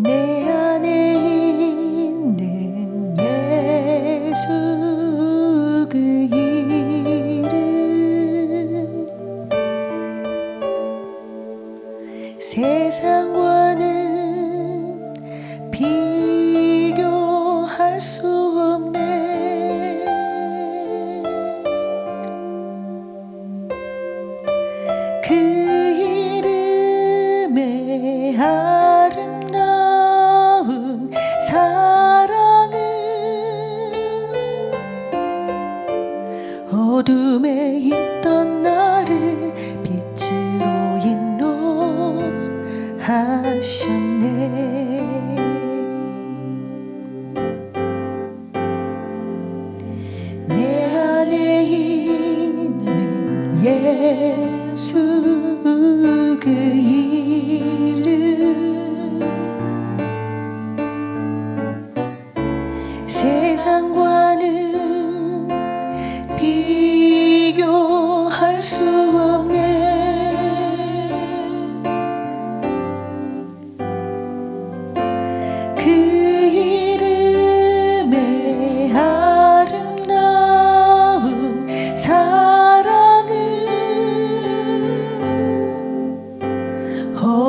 내 안에 있는 예수 그 이름. 세상 어둠에 있던 나를 빛으로 인도하셨네. 내 안에 있는 예수 그 이름. 세상과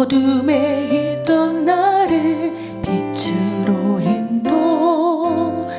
어둠에 있던 나를 빛으로 인도하셨네.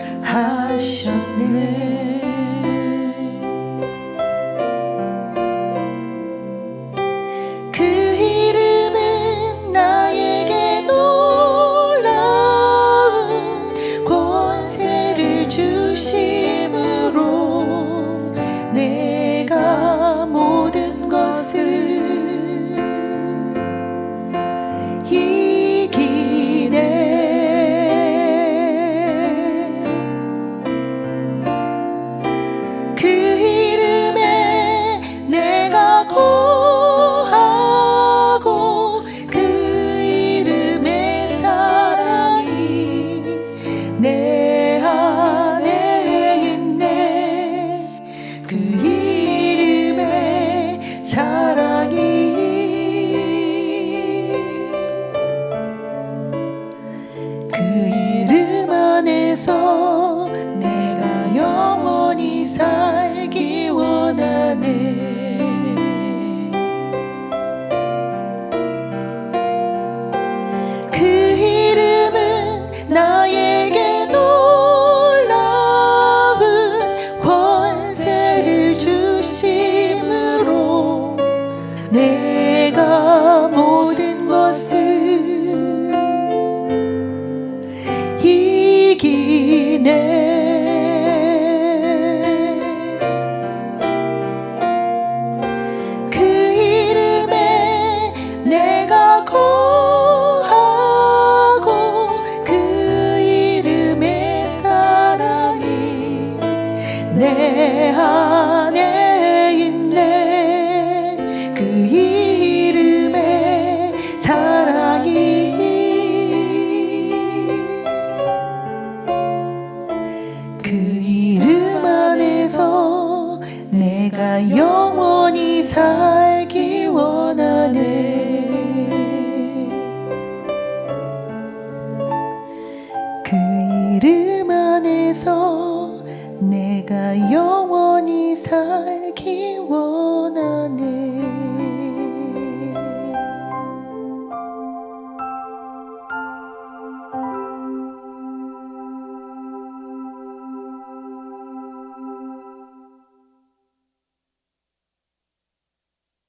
내 안에 있네. 그 이름의 사랑이 그 이름 안에서 내가 영원히 살기 원하네. 그 이름 안에서 내가 영원히 살기 원해